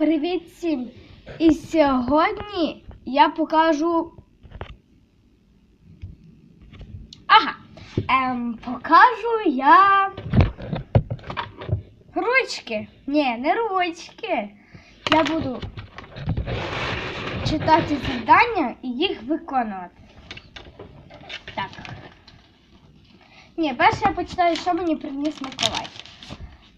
Привіт всім! І сьогодні я покажу. Ага. Ем, покажу я ручки. Ні, не ручки. Я буду читати завдання і їх виконувати. Так. Ні, перше я почитаю, що мені приніс Миколай.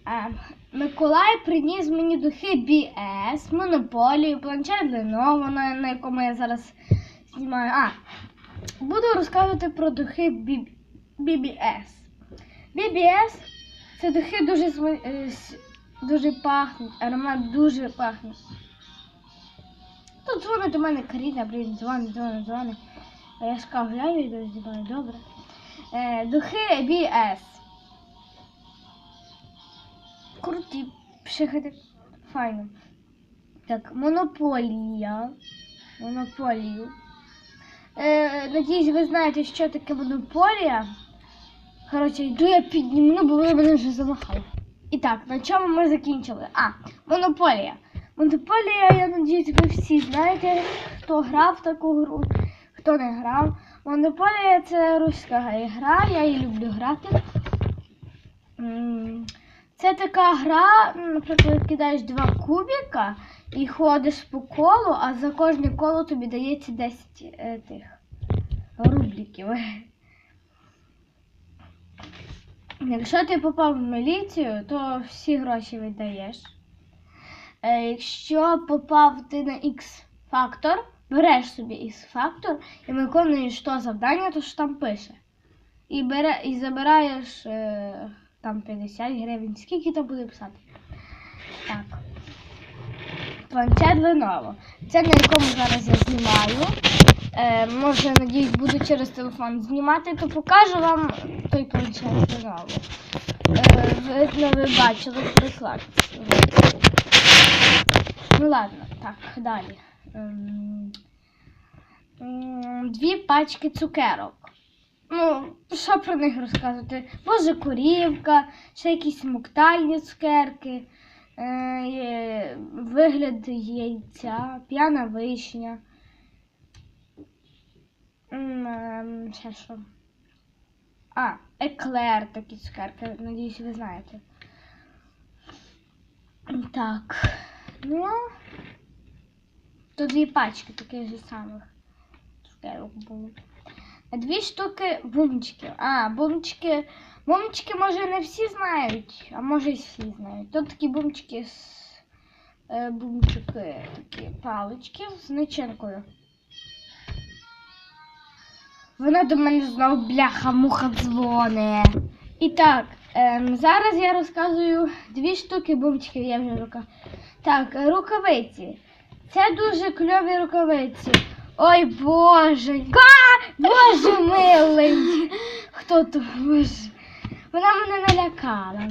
Е, Миколай приніс мені духи BS, монополію, планшет Lenovo, на, якому я зараз знімаю. А, буду розказувати про духи BBS. BBS це духи дуже, е, дуже пахнуть, аромат дуже пахне. Тут дзвонить до мене Каріна, блін, дзвонить, дзвонить, дзвонить. Я сказав, глянь, відео знімаю, добре. Е, духи BS. Круті, пшикати. Файно. Так, монополія. Монополію. Е, надіюсь, ви знаєте, що таке монополія. Коротше, йду я підніму, бо ви мене вже замахали. І так, на чому ми закінчили? А, монополія. Монополія, я надіюсь, ви всі знаєте, хто грав в таку гру, хто не грав. Монополія це руська гра, я її люблю грати. Це така гра, наприклад, кидаєш два кубика і ходиш по колу, а за кожне коло тобі дається 10 е, тих рубліків. Якщо ти попав в міліцію, то всі гроші віддаєш. Е, якщо попав ти на X-фактор, береш собі X-фактор і виконуєш то завдання, то що там пише. І, бере, і забираєш е, там 50 гривень. Скільки там буде писати? Так. Планшет Lenovo. Це на якому зараз я знімаю. Е, може, надіюсь, буду через телефон знімати, то покажу вам той планшет Lenovo. Е, видно, ви бачили приклад. Ну ладно, так, далі. Ем, Дві пачки цукерок. Ну, що про них розказувати? Боже, корівка, ще якісь муктальні цукерки, е, вигляд яйця, п'яна вишня. М, ем, Ще що? А, еклер такі цукерки, надіюсь, ви знаєте. Так. Ну. Тут дві пачки таких же самих цукерок було. Дві штуки бумчиків. А, бумчики. Бумчики, може, не всі знають, а може і всі знають. Тут такі бумчики з е, бумчики, такі палички з начинкою. Вона до мене знову бляха-муха дзвоне. І так, ем, зараз я розказую дві штуки бумчиків, я вже рука. Так, рукавиці. Це дуже кльові рукавиці. Ой Боже. Боже милий. Хто то? Боже. Вона мене налякала.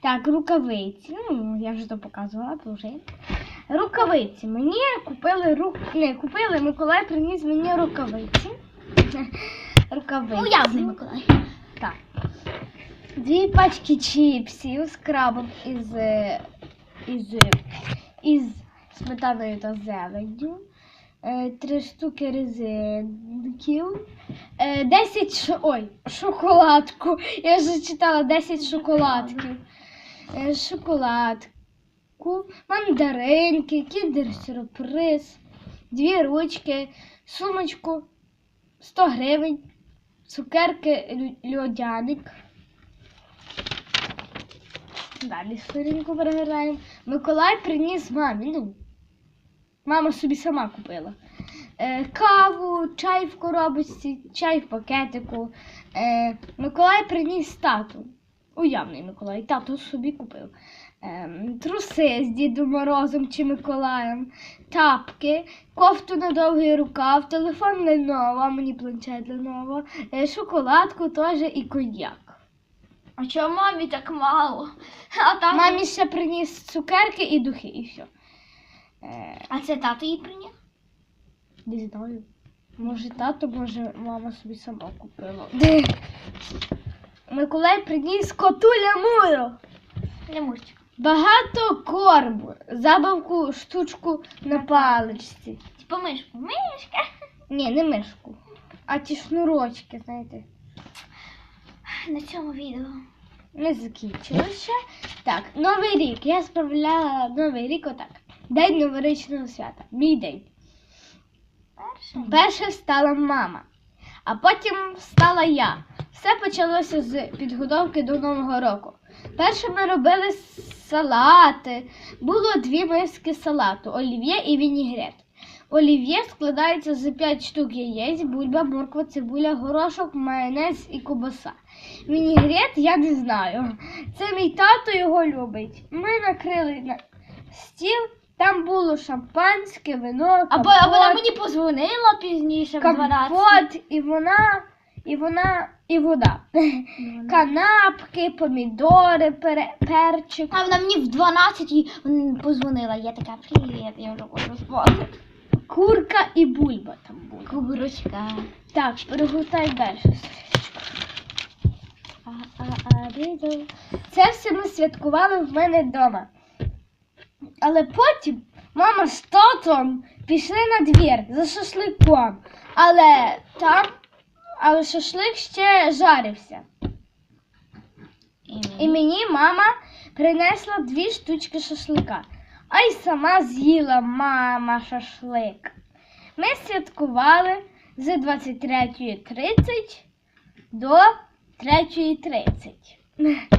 Так, рукавиці. Ну, я вже то показувала, вже. Рукавиці. Мені купили рук... Не, купили, Миколай приніс мені рукавиці. Рукавиці. Ну, явний Миколай. Так. Дві пачки чіпсів з крабом із, е, із, із сметаною та зеленню. Е, Три штуки резинків. Е, 10 шо... Ой, шоколадку. Я вже читала 10 шоколадків. Е, Шоколадку, мандаринки, кіндер-сюрприз, дві ручки, сумочку, 100 гривень, цукерки льодяник. Далі сторінку переграємо. Миколай приніс мамі. Ну, мама собі сама купила. Е, каву, чай в коробочці, чай в пакетику. Е, Миколай приніс тату. Уявний Миколай, тато собі купив. Е, труси з Дідом Морозом чи Миколаєм, тапки, кофту на довгий рукав, телефон Lenovo, а мені планшет Lenovo, е, шоколадку теж і коньяк. А чому мамі так мало? А там... Мамі ще приніс цукерки і духи, і все. А це тато їй приніс? не знаю. Може тато, може мама собі сама купила. Миколай приніс коту лямуру. Лемурчик. багато корму, забавку, штучку на паличці. Типа мишку. Мишка. Ні, не мишку, а ті шнурочки, знаєте. На цьому відео. Не закінчилося. Так, Новий рік. Я справляла Новий рік отак. День новорічного свята. Мій день. Перший. Перше стала мама, а потім стала я. Все почалося з підготовки до Нового року. Перше ми робили салати. Було дві миски салату олів'є і вінігрет. Олів'є складається з 5 штук яєць, бульба, морква, цибуля, горошок, майонез і кубаса. Вінігрет я не знаю. Це мій тато його любить. Ми накрили на стіл, там було шампанське, вино, Або, а вона мені позвонила пізніше в 12. компот, і вона, і вона, і вода. Канапки, помідори, пере, перчик. А вона мені в 12 м, позвонила. Я така, привіт, я вже хочу спати. Курка і бульба там були. Куброчка. Так, перегортай далі. А, а, а, диду. Це все ми святкували в мене вдома. Але потім мама з татом пішли на двір за шашликом. Але там, але шашлик ще жарився. І мені мама принесла дві штучки шашлика. А й сама з'їла мама шашлик. Ми святкували з 23.30 до 3.30.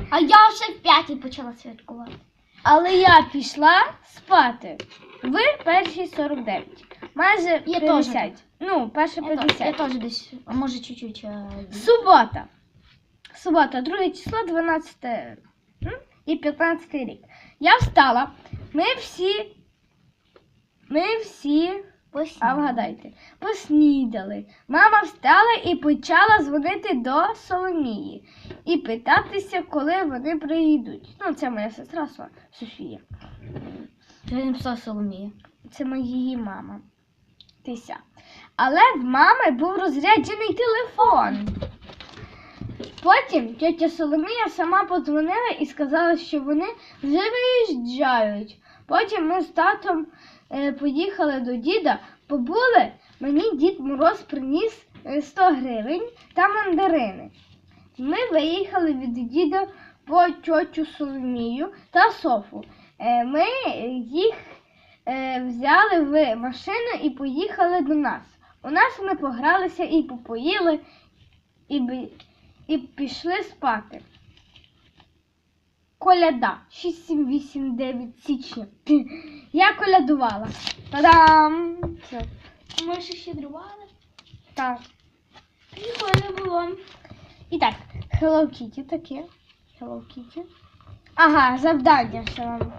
А я вже в 5 почала святкувати. Але я пішла спати Ви перші 49. Майже Я 50. теж. Ну, перше Я, теж- 50. я теж десь, а може чуть-чуть. е, Субота. Субота, 2 число, 12 м, і 15 рік. Я встала. Ми всі. Ми всі. А вгадайте, поснідали. Мама встала і почала дзвонити до Соломії і питатися, коли вони приїдуть. Ну, це моя сестра Со- Софія. Ти написала Соломія. Це моя її мама. Тися. Але в мами був розряджений телефон. Потім тетя Соломія сама подзвонила і сказала, що вони вже виїжджають. Потім ми з татом поїхали до діда, побули. Мені дід Мороз приніс е, 100 гривень та мандарини. Ми виїхали від діда по тьотю Соломію та Софу. Е, Ми їх е, взяли в машину і поїхали до нас. У нас вони погралися і попоїли, і пішли спати. Коляда 6, 7, 8, 9 січня. Я колядувала. Та-дам! Ми ще щедрували. Так. Прикольно було. І так, Hello Kitty таке. Hello Kitty. Ага, завдання ще вам.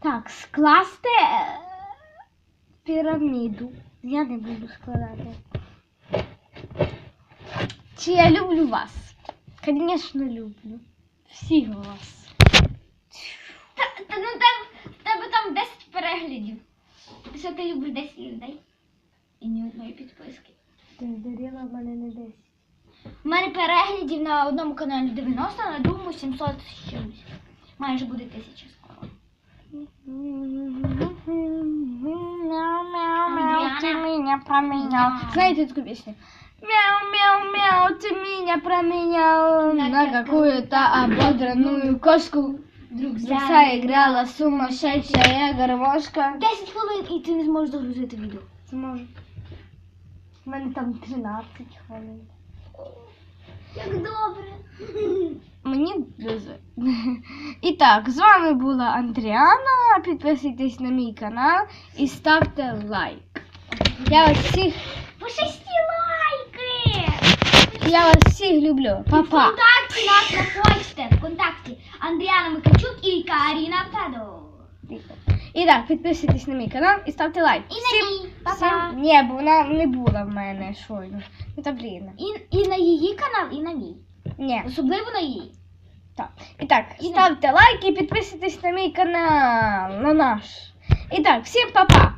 Так, скласти е, піраміду. Я не буду складати. Чи я люблю вас? Звісно, люблю. Всіх вас. Та, та, ну, тебе, в тебе там 10 переглядів. Що ти любиш 10 людей? І ні одної підписки. Ти здаріла в мене не 10. У мене переглядів на одному каналі 90, а на другому 700 з чимось. Майже буде 1000 скоро. Мяу-мяу-мяу, ты меня променял. Мяу. Знаете такую песню? Мяу-мяу-мяу, ты меня променял На на какую-то ободранную кошку. Друг Вся играла сумасшедшая гармошка. 10 хвилин і ти не зможеш загрузити відео. Зможу. У мене там 13 хвилин. Як добре. Мені дуже. І так, з вами була Андріана. Підписуйтесь на мій канал і ставте лайк. Я вас всіх, Пошесті лайки! Я вас всіх люблю. Па-па. Вконтакті нас знаходьте. Вконтакті. Андріана Микачук і Каріна Федор. І так, підписуйтесь на мій канал і ставте лайк. І на мій. Па-па. Ні, бо вона не була в мене щойно. Це блін. І, і на її канал, і на мій. Ні, Особливо на її. так. І так, ставте лайк і підписуйтесь на мій канал, на наш. І так, всім па-па.